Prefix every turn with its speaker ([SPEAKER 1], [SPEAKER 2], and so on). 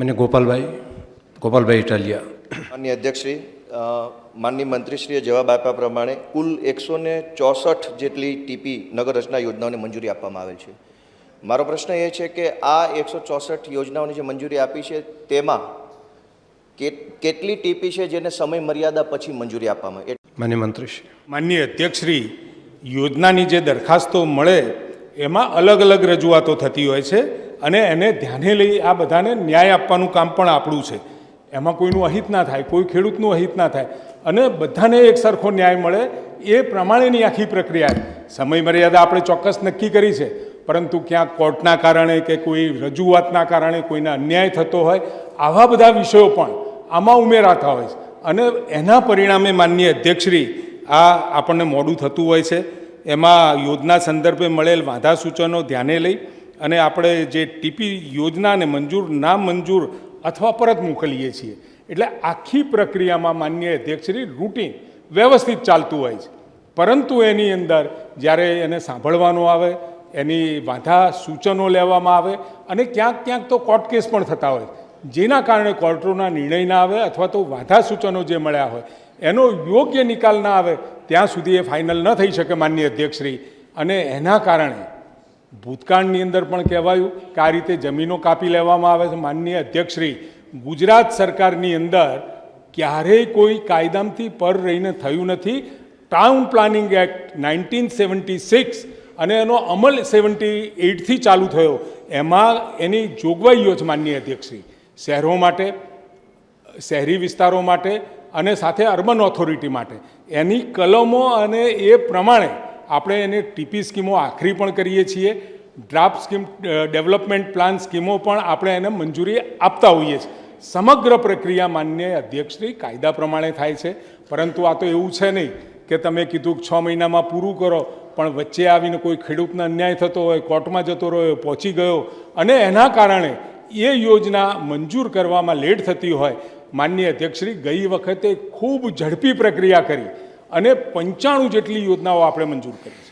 [SPEAKER 1] મને ગોપાલભાઈ ગોપાલભાઈ ઇટાલિયા.
[SPEAKER 2] માનનીય અધ્યક્ષશ્રી માનની માનનીય મંત્રીશ્રીએ જવાબ આપ્યા પ્રમાણે કુલ એકસો ને ચોસઠ જેટલી ટીપી નગર રચના યોજનાઓને મંજૂરી આપવામાં આવેલ છે. મારો પ્રશ્ન એ છે કે આ એકસો ચોસઠ યોજનાઓની જે મંજૂરી આપી છે તેમાં કેટલી ટીપી છે જેને સમય મર્યાદા પછી મંજૂરી આપવામાં
[SPEAKER 1] માન્ય મંત્રીશ્રી.
[SPEAKER 3] માનનીય અધ્યક્ષશ્રી યોજનાની જે દરખાસ્તો મળે એમાં અલગ અલગ રજૂઆતો થતી હોય છે. અને એને ધ્યાને લઈ આ બધાને ન્યાય આપવાનું કામ પણ આપણું છે. એમાં કોઈનું અહિત ના થાય, કોઈ ખેડૂતનું અહિત ના થાય. અને બધાને એક સરખો ન્યાય મળે એ પ્રમાણેની આખી પ્રક્રિયા. સમય મર્યાદા આપણે ચોક્કસ નક્કી કરી છે, પરંતુ ક્યાંક કોર્ટના કારણે કે કોઈ રજૂઆતના કારણે કોઈને અન્યાય થતો હોય, આવા બધા વિષયો પણ આમાં ઉમેરાતા હોય છે. અને એના પરિણામે માનનીય અધ્યક્ષશ્રી આ આપણને મોડું થતું હોય છે. એમાં યોજના સંદર્ભે મળેલ વાંધા સૂચનો ધ્યાને લઈ અને આપણે જે ટીપી યોજનાને મંજૂર, ના મંજૂર અથવા પરત મોકલીએ છીએ. એટલે આખી પ્રક્રિયામાં માન્ય અધ્યક્ષશ્રી રૂટીન વ્યવસ્થિત ચાલતું હોય છે. પરંતુ એની અંદર જ્યારે એને સાંભળવાનું આવે, એની વાંધા સૂચનો લેવામાં આવે અને ક્યાંક ક્યાંક તો કોર્ટ કેસ પણ થતા હોય. જેના કારણે કોર્ટોના નિર્ણય ના આવે અથવા તો વાંધા સૂચનો જે મળ્યા હોય, એનો યોગ્ય નિકાલ ના આવે, ત્યાં સુધી એ ફાઇનલ ન થઈ શકે માન્ય અધ્યક્ષશ્રી. અને એના કારણે ભૂતકાળની અંદર પણ કહેવાયું કે આ રીતે જમીનો કાપી લેવામાં આવે છે. માનનીય અધ્યક્ષશ્રી, ગુજરાત સરકારની અંદર ક્યારેય કોઈ કાયદામથી પર રહીને થયું નથી. Town planning act nineteen seventy six અને એનો અમલ સેવન્ટી એઇટથી ચાલુ થયો. એમાં એની જોગવાઈઓ છે માનનીય અધ્યક્ષશ્રી. શહેરો માટે, શહેરી વિસ્તારો માટે અને સાથે અર્બન ઓથોરિટી માટે. એની કલમો અને એ પ્રમાણે આપણે એને ટીપી સ્કીમો આખરી પણ કરીએ છીએ. ડ્રાફ્ટ સ્કીમ ડેવલપમેન્ટ પ્લાન સ્કીમો પણ આપણે એને મંજૂરી આપતા હોઈએ છીએ. સમગ્ર પ્રક્રિયા માન્ય અધ્યક્ષશ્રી કાયદા પ્રમાણે થાય છે. પરંતુ આ તો એવું છે નહીં કે તમે કીધું કે છ મહિનામાં પૂરું કરો, પણ વચ્ચે આવીને કોઈ ખેડૂતને અન્યાય થતો હોય, કોર્ટમાં જતો રહ્યો, પહોંચી ગયો અને એના કારણે એ યોજના મંજૂર કરવામાં લેટ થતી હોય માનનીય અધ્યક્ષશ્રી ગઈ વખતે ખૂબ ઝડપી પ્રક્રિયા કરી. અને પંચાણું જેટલી યોજનાઓ આપણે મંજૂર કરી છે.